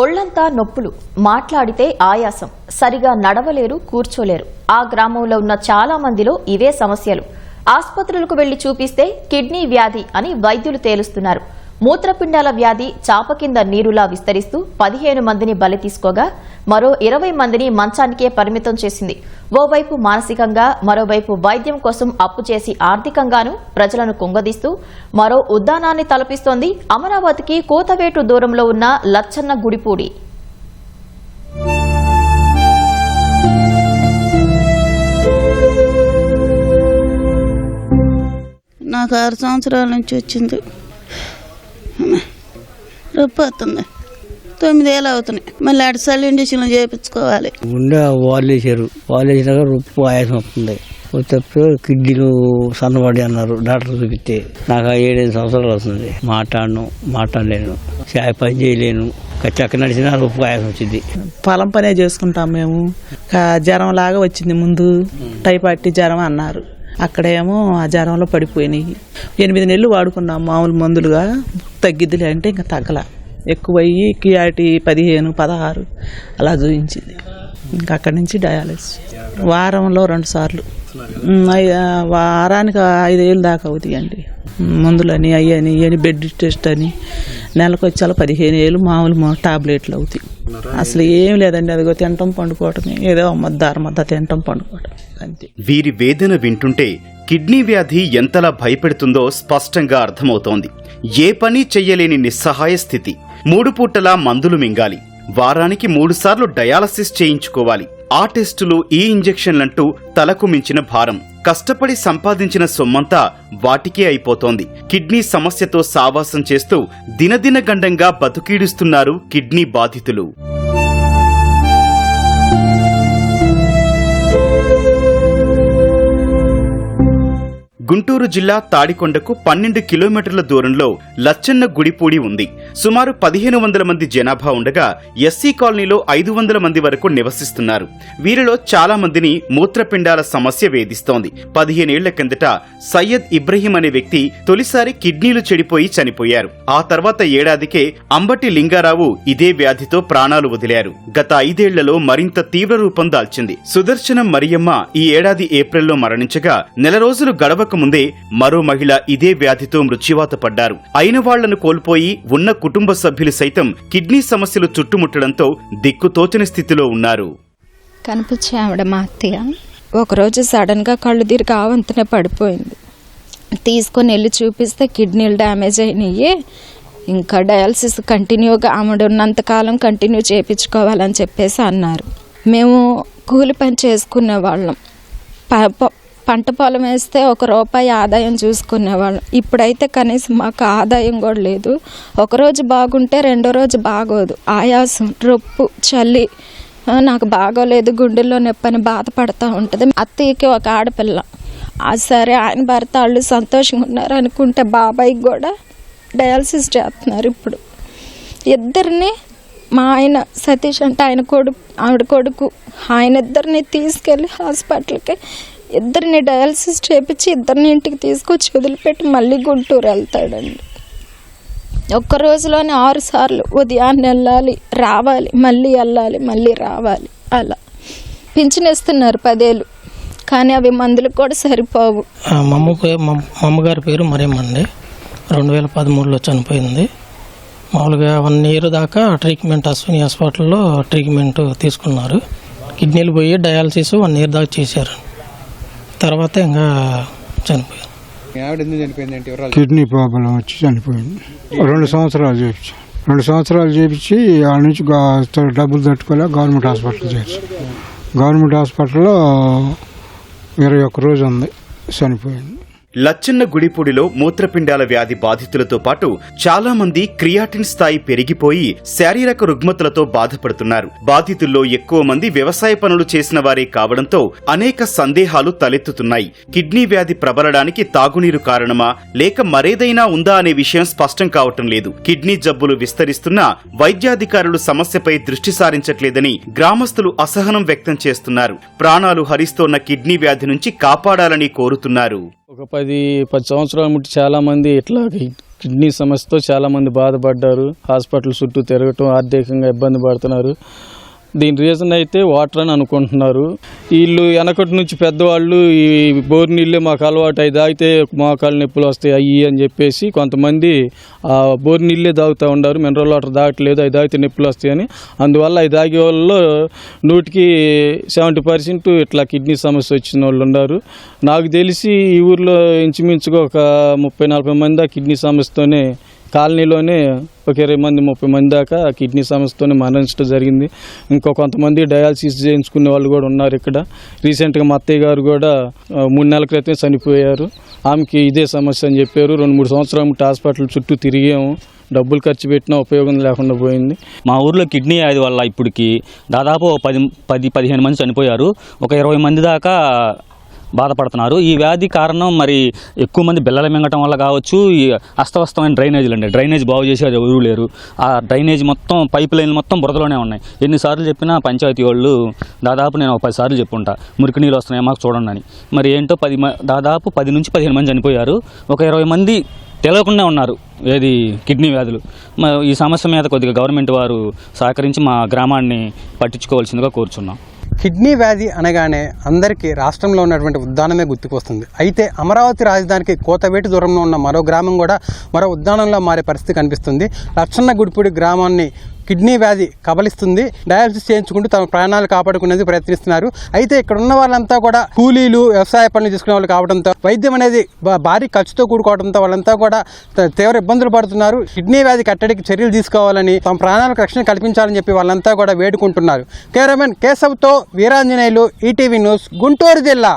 ఒళ్ళంతా నొప్పులు. మాట్లాడితే ఆయాసం. సరిగా నడవలేరు కూర్చోలేరు. ఆ గ్రామంలో ఉన్న చాలా మందిలో ఇవే సమస్యలు. ఆసుపత్రులకు వెళ్ళి చూపిస్తే కిడ్నీ వ్యాధి అని వైద్యులు తేలుస్తున్నారు. మూత్రపిండాల వ్యాధి చాప కింద నీరులా విస్తరిస్తూ పదిహేను మందిని బలి తీసుకోగా మరో ఇరవై మందిని మంచానికే పరిమితం చేసింది. ఓవైపు మానసికంగా మరోవైపు వైద్యం కోసం అప్పు చేసి ఆర్థికంగానూ ప్రజలను కుంగదీస్తూ మరో ఉద్దానాన్ని తలపిస్తోంది అమరావతికి కోతవేటు దూరంలో ఉన్న లచ్చన్న గుడిపూడి. నాకు ఆరు సంవత్సరాల నుంచి వచ్చింది. రొప్పి వస్తుంది తొమ్మిదేళ్ళు అవుతున్నాయి. మళ్ళీ అటు సల్లి ఇండిషన్లు చేయించుకోవాలి గుండె వాళ్ళు వేసారు వాళ్ళు వేసినాక రొప్పు ఆయాసం వస్తుంది. వచ్చేప్పుడు కిడ్నీలు సన్నబడి అన్నారు. డాక్టర్ చూపిస్తే నాకు ఏడైదు సంవత్సరాలు వస్తుంది. మాట్లాడను మాట్లాడలేను. చాయ్ పని చేయలేను. చక్క నడిచినా రొప్పు ఆయాసం వచ్చింది. పొలం పనే చేసుకుంటాం మేము. జ్వరం లాగా వచ్చింది ముందు. టైఫాయిడ్ జ్వరం అన్నారు. అక్కడేమో ఆ జ్వరంలో పడిపోయినాయి. ఎనిమిది నెలలు వాడుకున్నాం మామూలు మందులుగా. తగ్గిద్దిలే అంటే ఇంకా తగ్గల. ఎక్కువయ్యి కియాటి పదిహేను పదహారు అలా చూపించింది ఇంకా అక్కడి నుంచి డయాలసిస్. వారంలో రెండు సార్లు. వారానికి ఐదేళ్ళు దాకా అవుతాయండి. మందులని అయ్యని ఇవని బెడ్ టెస్ట్ అని. నెలకు వచ్చేలా పదిహేను ఏళ్ళు మామూలు మా టాబ్లెట్లు అవుతాయి. అసలు ఏం లేదండి అదిగో తినటం పండుకోవటమే. ఏదో మద్ద అరమద్ద తినటం పండుకోవటం. అంతే. వీరి వేదన వింటుంటే కిడ్నీ వ్యాధి ఎంతలా భయపెడుతుందో స్పష్టంగా అర్థమవుతోంది. ఏ పని చెయ్యలేని నిస్సహాయ స్థితి. మూడు పూటలా మందులు మింగాలి. వారానికి మూడుసార్లు డయాలసిస్ చేయించుకోవాలి. ఆ టెస్టులు ఈ ఇంజెక్షన్లంటూ తలకు మించిన భారం. కష్టపడి సంపాదించిన సొమ్మంతా వాటికే అయిపోతోంది. కిడ్నీ సమస్యతో సావాసం చేస్తూ దినదిన గండంగా బతుకీడుస్తున్నారు కిడ్నీ బాధితులు. గుంటూరు జిల్లా తాడికొండకు పన్నెండు కిలోమీటర్ల దూరంలో లచ్చన్న గుడిపూడి ఉంది. సుమారు పదిహేను వందల మంది జనాభా ఉండగా ఎస్సీ కాలనీలో ఐదు వందల మంది వరకు నివసిస్తున్నారు. వీరిలో చాలా మందిని మూత్రపిండాల సమస్య వేధిస్తోంది. పదిహేనేళ్ళ కిందట సయ్యద్ ఇబ్రహీం అనే వ్యక్తి తొలిసారి కిడ్నీలు చెడిపోయి చనిపోయారు. ఆ తర్వాత ఏడాదికే అంబటి లింగారావు ఇదే వ్యాధితో ప్రాణాలు వదిలారు. గత ఐదేళ్ళలో మరింత తీవ్ర రూపం దాల్చింది. సుదర్శనం మరియమ్మ ఈ ఏడాది ఏప్రిల్లో మరణించగా నెల రోజులు గడవక ముందే మరో మహిళ ఇదే వ్యాధితో మృత్యువాత పడ్డారు. అయిన వాళ్ళను కోల్పోయి ఉన్న కుటుంబ సభ్యులు సైతం కిడ్నీ సమస్యలు చుట్టుముట్టడంతో దిక్కుతోచని స్థితిలో ఉన్నారు. కనిపించే ఆవిడ మా అత్తయ్య. ఒకరోజు సడన్గా కళ్ళు తిరిగి ఆవంతనే పడిపోయింది. తీసుకొని వెళ్ళి చూపిస్తే కిడ్నీలు డ్యామేజ్ అయినాయి. ఇంకా డయాలసిస్ కంటిన్యూగా ఆవిడ ఉన్నంతకాలం కంటిన్యూ చేయించుకోవాలని చెప్పేసి అన్నారు. మేము కూలి పని చేసుకునే వాళ్ళం. పంట పొలం వేస్తే ఒక రూపాయి ఆదాయం చూసుకునేవాళ్ళం. ఇప్పుడైతే కనీసం మాకు ఆదాయం కూడా లేదు. ఒకరోజు బాగుంటే రెండో రోజు బాగోదు. ఆయాసం రొప్పు చలి నాకు బాగోలేదు గుండెల్లో నొప్పని బాధపడుతూ ఉంటుంది. అత్తయ్యకి ఒక ఆడపిల్ల. ఆ సరే ఆయన భర్త వాళ్ళు సంతోషంగా ఉన్నారు అనుకుంటే బాబాయ్కి కూడా డయాలసిస్ చేస్తున్నారు ఇప్పుడు. ఇద్దరిని మా ఆయన సతీష్ అంటే ఆయన కొడుకు ఆవిడ కొడుకు ఆయన ఇద్దరిని తీసుకెళ్ళి హాస్పిటల్కి ఇద్దరిని డయాలసిస్ చేపించి ఇద్దరిని ఇంటికి తీసుకొచ్చి వదిలిపెట్టి మళ్ళీ గుంటూరు వెళ్తాడండి. ఒక్క రోజులోనే ఆరు సార్లు ఉదయాన్నే వెళ్ళాలి రావాలి మళ్ళీ వెళ్ళాలి మళ్ళీ రావాలి అలా. పింఛనిస్తున్నారు పదేళ్ళు కానీ అవి మందులకు కూడా సరిపోవు. ఆ, పేరు మరేమండి పేరు రెండు వేల పదమూడులో చనిపోయింది. మామూలుగా వన్ ఇయర్ దాకా ట్రీట్మెంట్ అశ్విని హాస్పిటల్లో ట్రీట్మెంట్ తీసుకున్నారు. కిడ్నీలు పోయి డయాలసిస్ వన్ ఇయర్ దాకా చేశారు. తర్వాత ఇంకా చనిపోయారు కిడ్నీ ప్రాబ్లం వచ్చి చనిపోయింది. రెండు సంవత్సరాలు చేపించి రెండు సంవత్సరాలు చేపించి ఆ నుంచి డబ్బులు తట్టుకోలే గవర్నమెంట్ హాస్పిటల్ చేర్చి గవర్నమెంట్ హాస్పిటల్లో ఇరవై ఒక్క రోజు ఉంది చనిపోయింది. లచ్చన్న గుడిపూడిలో మూత్రపిండాల వ్యాధి బాధితులతో పాటు చాలా మంది క్రియాటిన్ స్థాయి పెరిగిపోయి శారీరక రుగ్మతలతో బాధపడుతున్నారు. బాధితుల్లో ఎక్కువ మంది వ్యవసాయ పనులు చేసిన వారే కావడంతో అనేక సందేహాలు తలెత్తుతున్నాయి. కిడ్నీ వ్యాధి ప్రబలడానికి తాగునీరు కారణమా? లేక మరేదైనా ఉందా అనే విషయం స్పష్టం కావటం లేదు. కిడ్నీ జబ్బులు విస్తరిస్తున్నా వైద్యాధికారులు సమస్యపై దృష్టి సారించట్లేదని గ్రామస్తులు అసహనం వ్యక్తం చేస్తున్నారు. ప్రాణాలు హరిస్తోన్న కిడ్నీ వ్యాధి నుంచి కాపాడాలని కోరుతున్నారు. ఒక పది పది సంవత్సరాల ముట్టి చాలా మంది ఇట్లా కిడ్నీ సమస్యతో చాలా మంది బాధపడ్డారు. హాస్పిటల్ చుట్టూ తిరగటం ఆర్థికంగా ఇబ్బంది పడుతున్నారు. దీని రీజన్ అయితే వాటర్ అని అనుకుంటున్నారు. వీళ్ళు వెనకటి నుంచి పెద్దవాళ్ళు ఈ బోర్ నీళ్ళే మాకు అలవాటు అయి తాగితే మోకాలు నొప్పులు వస్తాయి అయ్యి అని చెప్పేసి కొంతమంది ఆ బోర్ నీళ్ళే తాగుతూ ఉన్నారు. మినరల్ వాటర్ తాగట్లేదు అవి తాగితే నొప్పులు వస్తాయని అందువల్ల అవి తాగే వాళ్ళు నూటికి సెవెంటీ పర్సెంట్ ఇట్లా కిడ్నీ సమస్య వచ్చిన వాళ్ళు ఉన్నారు. నాకు తెలిసి ఈ ఊర్లో ఇంచుమించుగా ఒక ముప్పై నలభై మంది ఆ కిడ్నీ సమస్యతోనే కాలనీలోనే ఒక ఇరవై మంది ముప్పై మంది దాకా కిడ్నీ సమస్యతోనే మరణించడం జరిగింది. ఇంకో కొంతమంది డయాలసిస్ చేయించుకునే వాళ్ళు కూడా ఉన్నారు ఇక్కడ. రీసెంట్గా మా అత్తయ్య గారు కూడా మూడు నెలల క్రితం చనిపోయారు. ఆమెకి ఇదే సమస్య అని చెప్పారు. రెండు మూడు సంవత్సరాలు హాస్పిటల్ చుట్టూ తిరిగాము. డబ్బులు ఖర్చు పెట్టినా ఉపయోగం లేకుండా పోయింది. మా ఊర్లో కిడ్నీ వ్యాధి వల్ల ఇప్పటికి దాదాపు పది పది పదిహేను మంది చనిపోయారు. ఒక ఇరవై మంది దాకా బాధపడుతున్నారు. ఈ వ్యాధి కారణం మరి ఎక్కువ మంది బిల్లలు మింగటం వల్ల కావచ్చు ఈ అస్తవస్తమైన డ్రైనేజీలు అండి. డ్రైనేజ్ బాగు చేసేది ఎవరూ లేరు. ఆ డ్రైనేజ్ మొత్తం పైప్ లైన్లు మొత్తం బురదలోనే ఉన్నాయి. ఎన్నిసార్లు చెప్పినా పంచాయతీ వాళ్ళు దాదాపు నేను ఒక పది సార్లు చెప్పుంటా. మురికి నీళ్ళు వస్తున్నాయి మాకు చూడండి అని. మరి ఏంటో పది మ- దాదాపు పది నుంచి పదిహేను మంది చనిపోయారు. ఒక ఇరవై మంది తెలియకుండా ఉన్నారు ఏది కిడ్నీ వ్యాధులు. ఈ సమస్య మీద కొద్దిగా గవర్నమెంట్ వారు సహకరించి మా గ్రామాన్ని పట్టించుకోవాల్సిందిగా కోరుచున్నాం. కిడ్నీ వ్యాధి అనగానే అందరికీ రాష్ట్రంలో ఉన్నటువంటి ఉద్దానమే గుర్తుకొస్తుంది. అయితే అమరావతి రాజధానికి కోతవేటి దూరంలో ఉన్న మరో గ్రామం కూడా మరో ఉద్దానంలో మారే పరిస్థితి కనిపిస్తుంది. లక్షన్న గుడిపూడి గ్రామాన్ని కిడ్నీ వ్యాధి కబలిస్తుంది. డయాలసిస్ చేయించుకుంటూ తమ ప్రాణాలు కాపాడుకునేందుకు ప్రయత్నిస్తున్నారు. అయితే ఇక్కడ ఉన్న వాళ్ళంతా కూడా కూలీలు వ్యవసాయ పనులు చేసుకునే వాళ్ళు కావడంతో వైద్యం అనేది భారీ ఖర్చుతో కూడుకోవడంతో వాళ్ళంతా కూడా తీవ్ర ఇబ్బందులు పడుతున్నారు. కిడ్నీ వ్యాధి కట్టడికి చర్యలు తీసుకోవాలని తమ ప్రాణాలకు రక్షణ కల్పించాలని చెప్పి వాళ్ళంతా కూడా వేడుకుంటున్నారు. కెమెరామెన్ కేశవ్తో వీరాంజనేయులు ఈటీవీ న్యూస్ గుంటూరు జిల్లా.